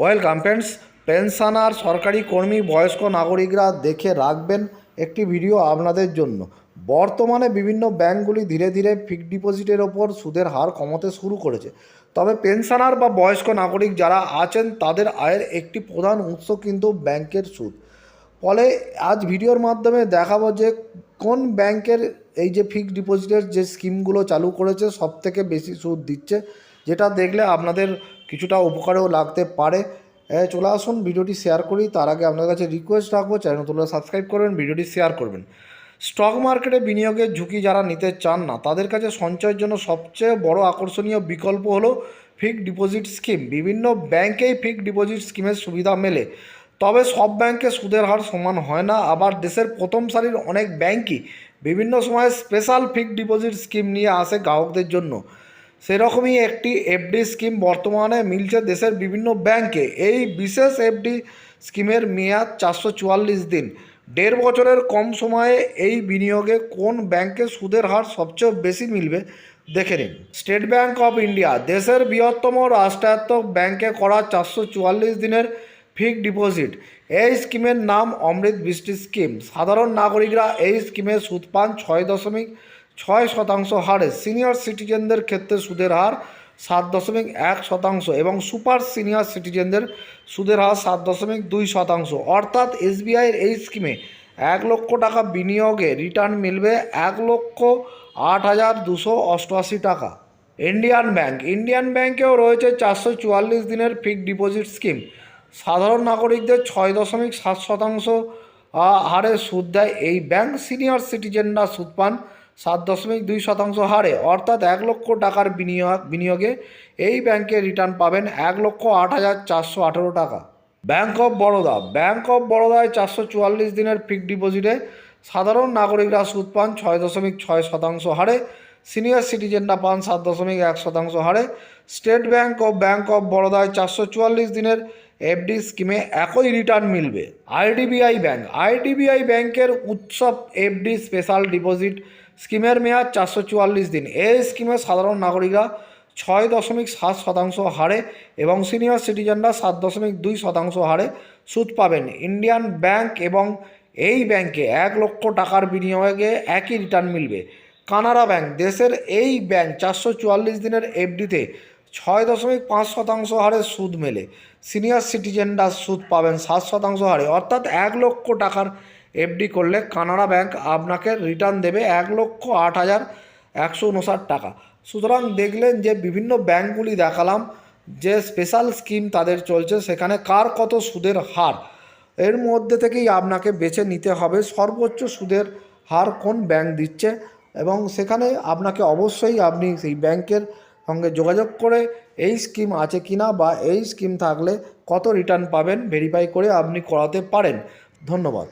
Welcome friends pensioner সরকারি কর্মী, বয়স্ক নাগরিকরা দেখে রাখবেন একটি ভিডিও আপনাদের জন্য। বর্তমানে বিভিন্ন ব্যাংকগুলি ধীরে ধীরে ফিক্সড ডিপোজিটের ওপর সুদের হার কমাতে শুরু করেছে। তবে পেনশনার বা বয়স্ক নাগরিক যারা আছেন, তাদের আয়ের একটি প্রধান উৎস কিন্তু ব্যাংকের সুদ। ফলে আজ ভিডিওর মাধ্যমে দেখাবো যে কোন ব্যাংকের এই যে ফিক্সড ডিপোজিটের যে স্কিমগুলো চালু করেছে সব থেকে বেশি সুদ দিচ্ছে, যেটা দেখলে আপনাদের কিছুটা উপকারেও লাগতে পারে। চলে আসুন, ভিডিওটি শেয়ার করি। তার আগে আপনার কাছে রিকোয়েস্ট রাখব চ্যানেল তোলা সাবস্ক্রাইব করবেন, ভিডিওটি শেয়ার করবেন। স্টক মার্কেটে বিনিয়োগের ঝুঁকি যারা নিতে চান না, তাদের কাছে সঞ্চয়ের জন্য সবচেয়ে বড় আকর্ষণীয় বিকল্প হলো ফিক্সড ডিপোজিট স্কিম বিভিন্ন ব্যাংকেই ফিক্সড ডিপোজিট স্কিমের সুবিধা মেলে। তবে সব ব্যাংকে সুদের হার সমান হয় না। আবার দেশের প্রথম সারির অনেক ব্যাংকই বিভিন্ন সময়ে স্পেশাল ফিক্সড ডিপোজিট স্কিম নিয়ে আসে গ্রাহকদের জন্য। সেরকমই একটি এফডি স্কিম বর্তমানে মিলছে দেশের বিভিন্ন ব্যাংকে। এই বিশেষ এফডি স্কিমের মেয়াদ চারশো চুয়াল্লিশ দিন। দেড় বছরের কম সময়ে এই বিনিয়োগে কোন ব্যাংকে সুদের হার সবচেয়ে বেশি মিলবে দেখে নিন। স্টেট ব্যাংক অফ ইন্ডিয়া, দেশের বৃহত্তম রাষ্ট্রায়ত্ত ব্যাংকে করা চারশো চুয়াল্লিশ দিনের ফিক্সড ডিপোজিট। এই স্কিমের নাম অমৃত বৃষ্টি স্কিম। সাধারণ নাগরিকরা এই স্কিমে সুদ পান ছয় দশমিক ছয় শতাংশ হারে সিনিয়র সিটিজেনদের ক্ষেত্রে সুদের হার সাত দশমিক এক শতাংশ এবং সুপার সিনিয়র সিটিজেনদের সুদের হার সাত দশমিক দুই শতাংশ। অর্থাৎ এসবিআইয়ের এই স্কিমে এক লক্ষ টাকা বিনিয়োগে রিটার্ন মিলবে এক লক্ষ আট হাজার দুশো অষ্টআশি টাকা। ইন্ডিয়ান ব্যাংক, ইন্ডিয়ান ব্যাংকেও রয়েছে চারশো চুয়াল্লিশ দিনের ফিক্সড ডিপোজিট স্কিম। সাধারণ নাগরিকদের ছয় দশমিক সাত শতাংশ হারে সুদ দেয় এই ব্যাংক। সিনিয়র সিটিজেনরা সুদ পান সাত দশমিক দুই শতাংশ হারে, অর্থাৎ এক লক্ষ টাকার বিনিয়োগ, বিনিয়োগে এই ব্যাংকে রিটার্ন পাবেন এক লক্ষ আট হাজার চারশো আঠেরো টাকা। Bank of Baroda bank of বরোদায় চারশো চুয়াল্লিশ দিনের ফিক্সড ডিপোজিটে সাধারণ নাগরিকরা সুদ পান ছয় দশমিক ছয় শতাংশ হারে সিনিয়র সিটিজেনরা পান সাত দশমিক এক শতাংশ হারে। স্টেট ব্যাংক ও ব্যাংক অফ বরোদায় চারশো চুয়াল্লিশ দিনের এফডি স্কিমে একই রিটার্ন মিলবে। আইডিবিআই ব্যাংক আইডিবিআই ব্যাংকের উৎসব এফডি স্পেশাল ডিপোজিট স্কিমের মেয়াদ চারশো চুয়াল্লিশ দিন। এই স্কিমে সাধারণ নাগরিকরা ছয় দশমিক সাত শতাংশ হারে এবং সিনিয়র সিটিজেনরা সাত দশমিক দুই শতাংশ হারে সুদ পাবেন। ইন্ডিয়ান ব্যাংক এবং এই ব্যাংকে এক লক্ষ টাকার বিনিয়োগে একই রিটার্ন মিলবে। কানাড়া ব্যাংক, দেশের এই ব্যাংক চারশো চুয়াল্লিশ দিনের এফডিতে ছয় দশমিক পাঁচ শতাংশ হারে সুদ মেলে। সিনিয়র সিটিজেনরা সুদ পাবেন সাত শতাংশ হারে, অর্থাৎ এক লক্ষ টাকার এফডি করলে কানাড়া ব্যাংক আপনাকে রিটার্ন দেবে এক লক্ষ আট হাজার একশো উনষাট টাকা। সুতরাং দেখলেন যে বিভিন্ন ব্যাংকগুলি দেখালাম যে স্পেশাল স্কিম তাদের চলছে, সেখানে কার কত সুদের হার। এর মধ্যে থেকেই আপনাকে বেছে নিতে হবে সর্বোচ্চ সুদের হার কোন ব্যাংক দিচ্ছে এবং সেখানে আপনাকে অবশ্যই আপনি সেই ব্যাংকের সঙ্গে যোগাযোগ করে এই স্কিম আছে কিনা বা এই স্কিম থাকলে কত রিটার্ন পাবেন ভেরিফাই করে আপনি করাতে পারেন। ধন্যবাদ।